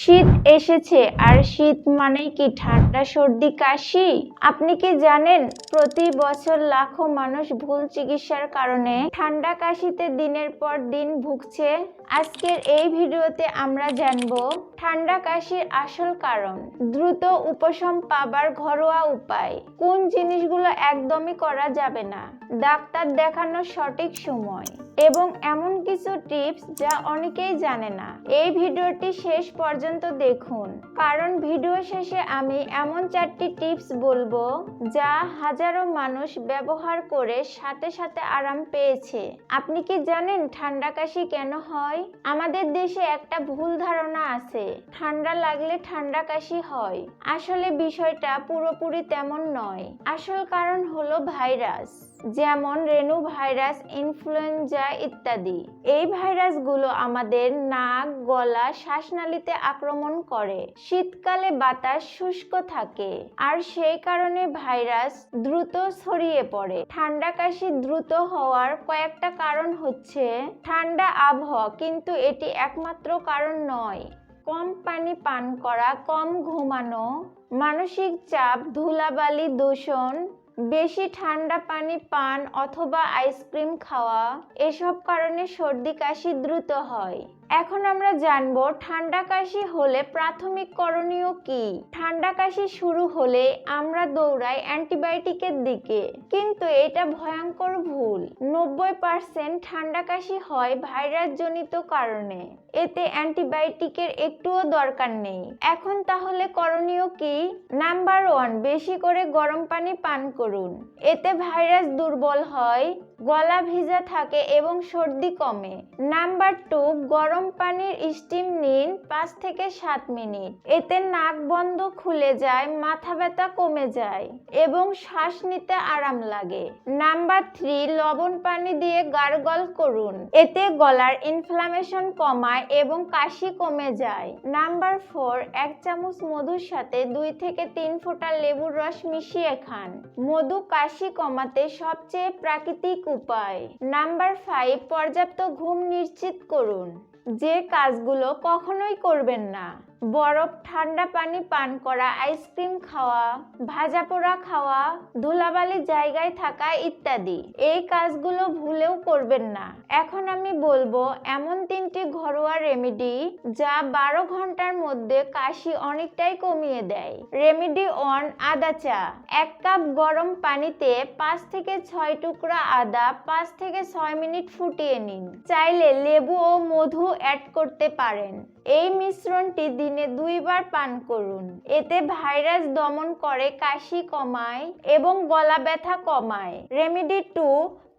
শীত এসেছে, আর শীত মানে কি ঠান্ডা, সর্দি, কাশি? আপনি কি জানেন, প্রতি বছর লাখো মানুষ ভুল চিকিৎসার কারণে ঠান্ডা, কাশিতে দিনের পর দিন ভুগছে। আজকের এই ভিডিওতে আমরা জানব, ঠান্ডা, কাশির আসল কারণ, দ্রুত উপশম পাবার ঘরোয়া উপায়। কোন জিনিসগুলো একদমই করা যাবে না? ডাক্তার দেখানোর সঠিক সময়। এবং এমন কিছু টিপস যা অনেকেই জানে না। এই ভিডিওটি শেষ পর্যন্ত দেখুন। কারণ ভিডিও শেষে আমি এমন চারটি টিপস বলব যা হাজারো মানুষ ব্যবহার করে সাথে সাথে আরাম পেয়েছে। আপনি কি জানেন ঠান্ডা কাশি কেন হয়? আমাদের দেশে একটা ভুল ধারণা আছে, ঠান্ডা লাগলে ঠান্ডা কাশি হয়। আসলে বিষয়টা পুরোপুরি তেমন নয়। আসল কারণ হলো ভাইরাস। যেমন রেনু ভাইরাস ইনফ্লুয়েঞ্জা ইত্যাদি। এই ভাইরাসগুলো আমাদের নাক, গলা, শ্বাসনালীতে আক্রমণ করে। শীতকালে বাতাস শুষ্ক থাকে আর সেই কারণে ভাইরাস দ্রুত ছড়িয়ে পড়ে। ঠান্ডা কাশি দ্রুত হওয়ার কয়েকটা কারণ হচ্ছে ঠান্ডা আবহাওয়া, কিন্তু এটি একমাত্র কারণ নয়। কম পানি পান করা, কম ঘুমানো, মানসিক চাপ, ধুলাবালি, দূষণ বেশি ঠান্ডা পানি পান অথবা আইসক্রিম খাওয়া এসব কারণে সর্দি কাশি দ্রুত হয়। এখন আমরা জানব ঠান্ডা কাশি হলে প্রাথমিক করণীয় কি? ঠান্ডা কাশি শুরু হলে আমরা দৌড়াই অ্যান্টিবায়োটিকের দিকে। কিন্তু এটা ভয়ঙ্কর ভুল। নব্বই পার্সেন্ট ঠান্ডা কাশি হয় ভাইরাস জনিত কারণে। এতে অ্যান্টিবায়োটিকের একটুও দরকার নেই। এখন তাহলে করণীয় কি? নাম্বার ওয়ান, বেশি করে গরম পানি পান করুন। এতে ভাইরাস দুর্বল হয় গলা ভিজা থাকে এবং সর্দি কমে। নাম্বার টু, গরম পানির স্টিম নিন পাঁচ থেকে সাত মিনিট। এতে নাক বন্ধ খুলে যায়, মাথা ব্যথা কমে যায় এবং শ্বাস নিতে আরাম লাগে। নাম্বার থ্রি, লবণ পানি দিয়ে গার্গল করুন। এতে গলার ইনফ্লামেশন কমায় এবং কাশি কমে যায়। নাম্বার ফোর, এক চামচ মধুর সাথে দুই থেকে তিন ফোঁটা লেবুর রস মিশিয়ে খান। মধু কাশি কমাতে সবচেয়ে প্রাকৃতিক উপায়। নাম্বার ফাইভ পর্যাপ্ত ঘুম নিশ্চিত করুন। যে কাজগুলো কখনোই করবেন না। বরফ, ঠান্ডা পানি পান করা, আইসক্রিম খাওয়া, ভাজা পোড়া খাওয়া, ধুলাবালি জায়গায় থাকা ইত্যাদি। এই কাজগুলো ভুলেও করবেন না। এখন আমি বলব, এমন তিনটি ঘরোয়া রেমেডি যা বারো ঘণ্টার মধ্যে কাশি অনেকটাই কমিয়ে দেয়। রেমেডি অন আদা চা। এক কাপ গরম পানিতে পাঁচ থেকে ছয় টুকরা আদা পাঁচ থেকে ছয় মিনিট ফুটিয়ে নিন। চাইলে লেবু ও মধু অ্যাড করতে পারেন। এই মিশ্রণটি দিনে দুইবার পান করুন। এতে ভাইরাস দমন করে কাশি কমায় এবং গলা ব্যথা কমায়। রেমেডি টু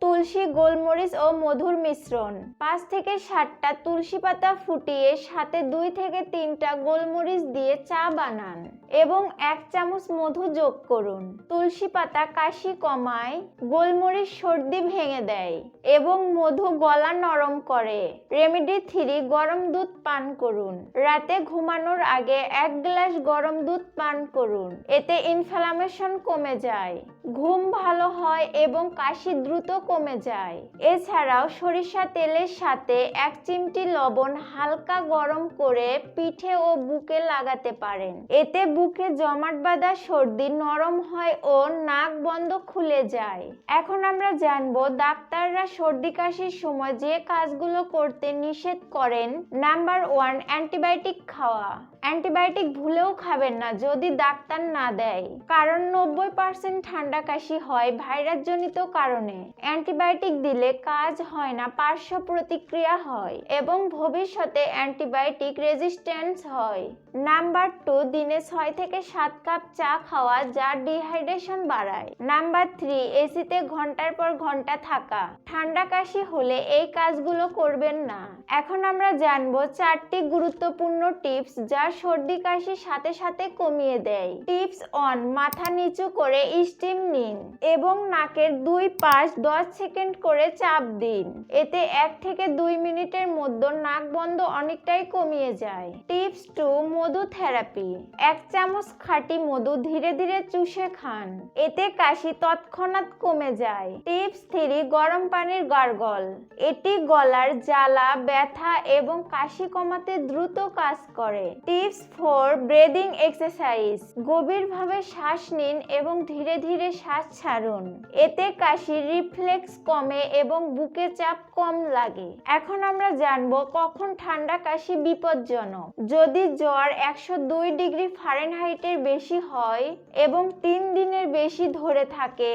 তুলসী গোলমরিচ ও মধুর মিশ্রণ। পাঁচ থেকে সাতটা তুলসী পাতা ফুটিয়ে সাথে দুই থেকে তিনটা গোলমরিচ দিয়ে চা বানান এবং এক চামচ মধু যোগ করুন। তুলসী পাতা কাশি কমায়, গোলমরিচ সর্দি ভেঙে দেয় এবং মধু গলা নরম করে। রেমেডি থ্রি গরম দুধ পান করুন। রাতে ঘুমানোর আগে এক গ্লাস গরম দুধ পান করুন। এতে ইনফ্লামেশন কমে যায়, ঘুম ভালো হয় এবং কাশি দ্রুত কমে যায়। এছাড়াও সরিষা তেলের সাথে এক চিমটি লবণ হালকা গরম করে পিঠে ও বুকে লাগাতে পারেন। এতে বুকে জমাট বাঁধা সর্দি নরম হয় ও নাক বন্ধ খুলে যায়। এখন আমরা জানব ডাক্তাররা সর্দি কাশির সময় যে কাজগুলো করতে নিষেধ করেন, নাম্বার ওয়ান অ্যান্টিবায়োটিক খাওয়া। অ্যান্টিবায়োটিক ভুলেও খাবেন না যদি ডাক্তার না দেয়। কারণ নব্বই পার্সেন্ট ঠান্ডা কাশি হয় ভাইরাসজনিত কারণে। অ্যান্টিবায়োটিক দিলে কাজ হয় না, পার্শ্ব প্রতিক্রিয়া হয় এবং ভবিষ্যতে অ্যান্টিবায়োটিক রেজিস্ট্যান্স হয়। নাম্বার টু, দিনে ছয় থেকে সাত কাপ চা খাওয়া যা ডিহাইড্রেশন বাড়ায়। নাম্বার থ্রি, এসিতে ঘণ্টার পর ঘণ্টা থাকা। ঠান্ডা কাশি হলে এই কাজগুলো করবেন না। এখন আমরা জানব চারটি গুরুত্বপূর্ণ টিপস যা সর্দি কাশি সাথে সাথে কমিয়ে দেয়। টিপস অন মাথা নিচু করে স্টিম নিন এবং নাকের দুই পাশ দশ সেকেন্ড করে চাপ দিন। এতে এক থেকে দুই মিনিটের মধ্যে নাক বন্ধ অনেকটাই কমিয়ে যায়। টিপস টু মধু থেরাপি। এক চামচ খাঁটি মধু ধীরে ধীরে চুষে খান। এতে কাশি তৎক্ষণাৎ কমে যায়। টিপস থ্রি গরম পানির গার্গল। এটি গলার জ্বালা, ব্যথা এবং কাশি কমাতে দ্রুত কাজ করে। Tips four breathing exercise. গভীরভাবে শ্বাস নিন এবং ধীরে ধীরে শ্বাস ছাড়ুন। এতে কাশির রিফ্লেক্স কমে এবং বুকে চাপ কম লাগে। এখন আমরা জানব কখন ঠান্ডা কাশি বিপজ্জনক। যদি জ্বর একশো দুই ডিগ্রি ফারেনহাইটের বেশি হয় এবং তিন দিনের বেশি ধরে থাকে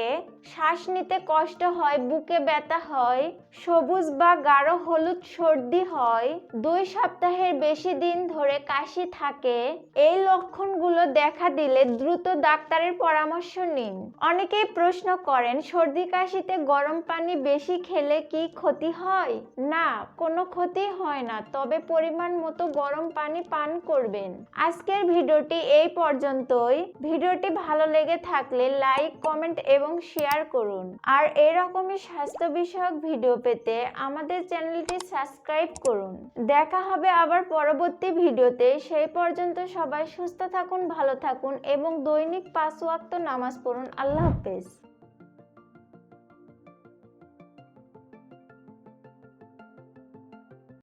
শ্বাস নিতে কষ্ট হয়, বুকে ব্যথা হয়, সবুজ বা গাঢ় হলুদ সর্দি হয়। দুই সপ্তাহের বেশি দিন ধরে কাশি থাকে। এই লক্ষণগুলো দেখা দিলে দ্রুত ডাক্তারের পরামর্শ নিন। অনেকেই প্রশ্ন করেন, সর্দি কাশিতে গরম পানি বেশি খেলে কি ক্ষতি হয়? না, কোনো ক্ষতি হয় না, তবে পরিমাণ মতো গরম পানি পান করবেন। আজকের ভিডিওটি এই পর্যন্তই। ভিডিওটি ভালো লেগে থাকলে লাইক, কমেন্ট এবং শেয়ার করুন। আর এরকমই স্বাস্থ্য বিষয়ক ভিডিও পেতে আমাদের চ্যানেলটি সাবস্ক্রাইব করুন। দেখা হবে আবার পরবর্তী ভিডিওতে। সেই পর্যন্ত সবাই সুস্থ থাকুন, ভালো থাকুন এবং দৈনিক পাঁচ ওয়াক্ত নামাজ পড়ুন। আল্লাহ হাফেজ।